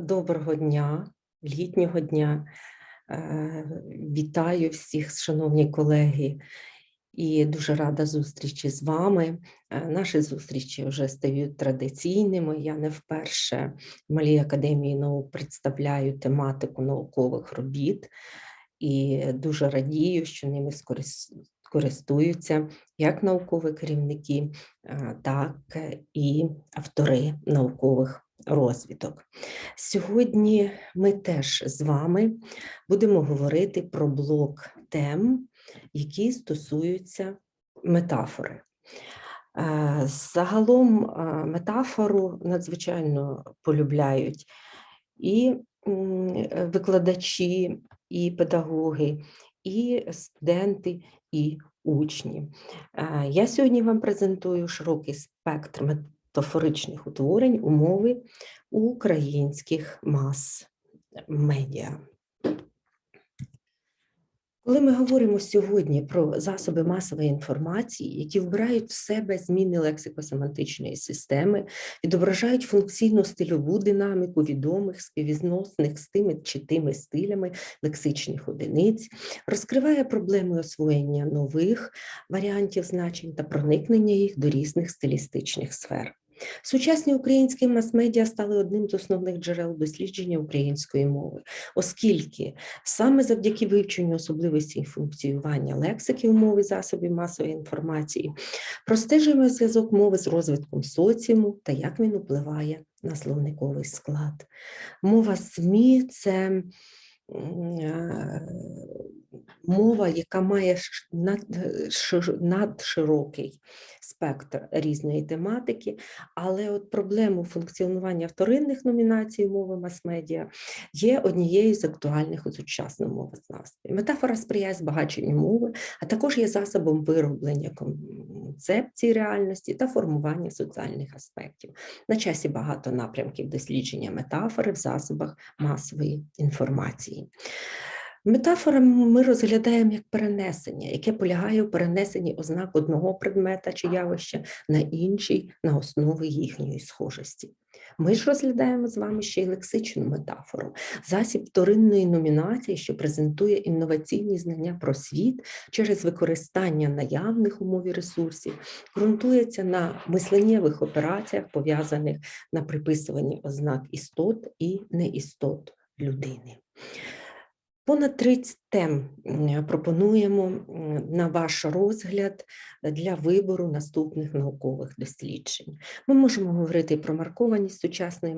Доброго дня, літнього дня. Е, Вітаю всіх, шановні колеги, і дуже рада зустрічі з вами. Е, Наші зустрічі вже стають традиційними. Я не вперше в Малій академії наук представляю тематику наукових робіт і дуже радію, що ними користуються як наукові керівники, е, так і автори наукових розвідок. Сьогодні ми теж з вами будемо говорити про блок тем, які стосуються метафори. Е, Загалом е, метафору надзвичайно полюбляють і викладачі, і педагоги, і студенти, і учні. Е, Я сьогодні вам презентую широкий спектр метафоричних утворень у мови українських мас-медіа. Коли ми говоримо сьогодні про засоби масової інформації, які вбирають в себе зміни лексико-семантичної системи, відображають функційну стильову динаміку відомих співвізносних з тими чи тими стилями лексичних одиниць, розкриває проблеми освоєння нових варіантів значень та проникнення їх до різних стилістичних сфер. Сучасні українські мас-медіа стали одним з основних джерел дослідження української мови, оскільки саме завдяки вивченню особливостей функціонування лексики у мові засобів масової інформації простежуємо зв'язок мови з розвитком соціуму та як він впливає на словниковий склад. Мова ЗМІ це мова, яка має надширокий спектр різної тематики, але от проблему функціонування вторинних номінацій мови мас-медіа є однією з актуальних у сучасному мовознавстві. Метафора сприяє збагаченню мови, а також є засобом вироблення концепції реальності та формування соціальних аспектів. На часі багато напрямків дослідження метафори в засобах масової інформації. Метафора ми розглядаємо як перенесення, яке полягає у перенесенні ознак одного предмета чи явища на інший на основі їхньої схожості. Ми ж розглядаємо з вами ще й лексичну метафору, засіб вторинної номінації, що презентує інноваційні знання про світ через використання наявних у мові ресурсів, ґрунтується на мисленнєвих операціях, пов'язаних на приписуванні ознак істот і неістот людини. Понад 30 тем пропонуємо на ваш розгляд для вибору наступних наукових досліджень. Ми можемо говорити про маркованість сучасної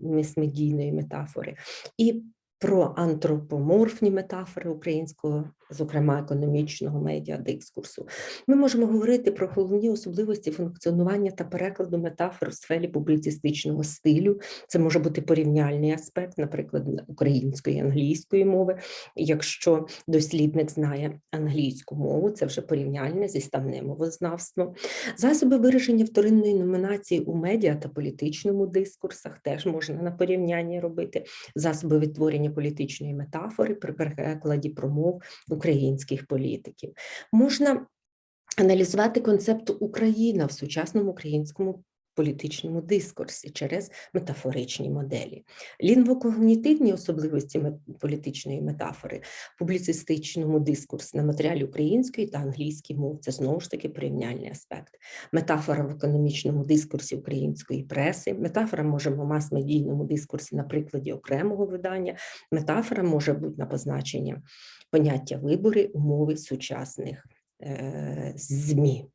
мисмедійної метафори і про антропоморфні метафори українського, зокрема економічного медіадискурсу. Ми можемо говорити про головні особливості функціонування та перекладу метафор в сфері публіцистичного стилю. Це може бути порівняльний аспект, наприклад, української англійської мови. Якщо дослідник знає англійську мову, це вже порівняльне зі ставним мовознавством. Засоби вираження вторинної номінації у медіа та політичному дискурсах теж можна на порівнянні робити. Засоби відтворення політичної метафори при перекладі промов українських політиків. Можна аналізувати концепт Україна в сучасному українському політичному дискурсі через метафоричні моделі. Лінгвокогнітивні особливості політичної метафори публіцистичному дискурсі на матеріалі української та англійської мов це знову ж таки порівняльний аспект. Метафора в економічному дискурсі української преси, метафора може в мас-медійному дискурсі на прикладі окремого видання, метафора може бути на позначення поняття вибори умови сучасних е, ЗМІ.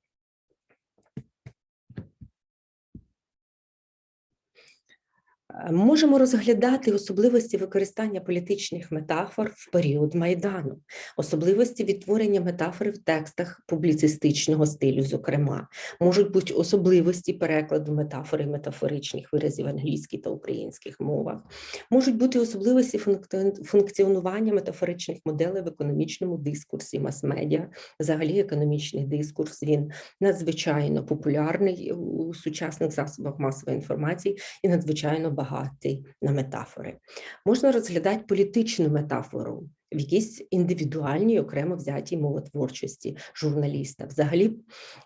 Можемо розглядати особливості використання політичних метафор в період Майдану, особливості відтворення метафори в текстах публіцистичного стилю, зокрема, можуть бути особливості перекладу метафори метафоричних виразів в англійській та українських мовах, можуть бути особливості функціонування метафоричних моделей в економічному дискурсі мас-медіа. Взагалі, економічний дискурс він надзвичайно популярний у сучасних засобах масової інформації і надзвичайно багатий на метафори. Можна розглядати політичну метафору в якійсь індивідуальній окремо взятій мовотворчості журналіста. Взагалі,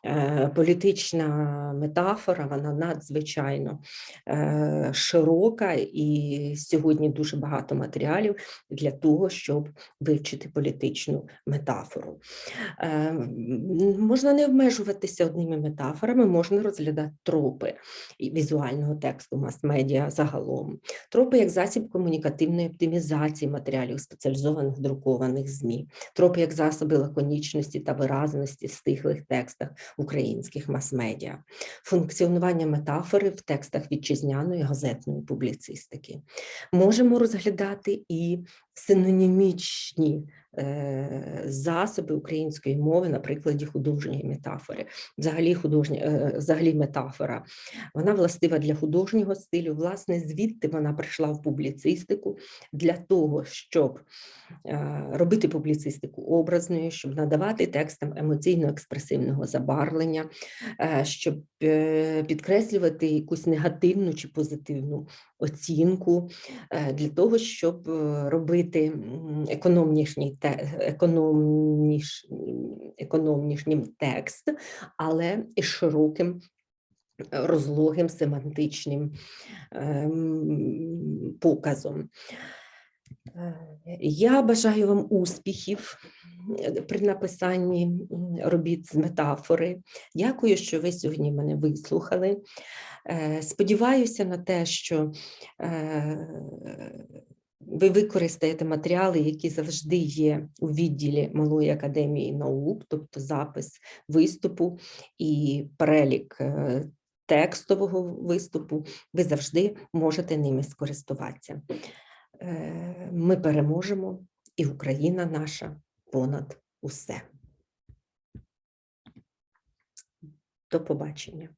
е, політична метафора вона надзвичайно е, широка, і сьогодні дуже багато матеріалів для того, щоб вивчити політичну метафору. Е, Можна не обмежуватися одними метафорами, можна розглядати тропи візуального тексту мас-медіа загалом. Тропи як засіб комунікативної оптимізації матеріалів спеціалізованих друкованих ЗМІ, тропи як засоби лаконічності та виразності в стиглих текстах українських мас-медіа, функціонування метафори в текстах вітчизняної газетної публіцистики. Можемо розглядати і синонімічні е, засоби української мови на прикладі художньої метафори. Взагалі, художня, е, взагалі метафора. Вона властива для художнього стилю. Власне, звідти вона прийшла в публіцистику для того, щоб е, робити публіцистику образною, щоб надавати текстам емоційно-експресивного забарвлення, щоб підкреслювати якусь негативну чи позитивну оцінку для того, щоб е, робити економнішній економніш, економнішнім текст, але і широким. е, Розлогим семантичним ем, показом. Е, Я бажаю вам успіхів е, при написанні робіт з метафори. Дякую, що ви сьогодні мене вислухали. Е, Сподіваюся на те, що е, ви використаєте матеріали, які завжди є у відділі Малої академії наук, тобто запис виступу і перелік е, текстового виступу. Ви завжди можете ними скористуватися. Е, Ми переможемо, і Україна наша понад усе. До побачення.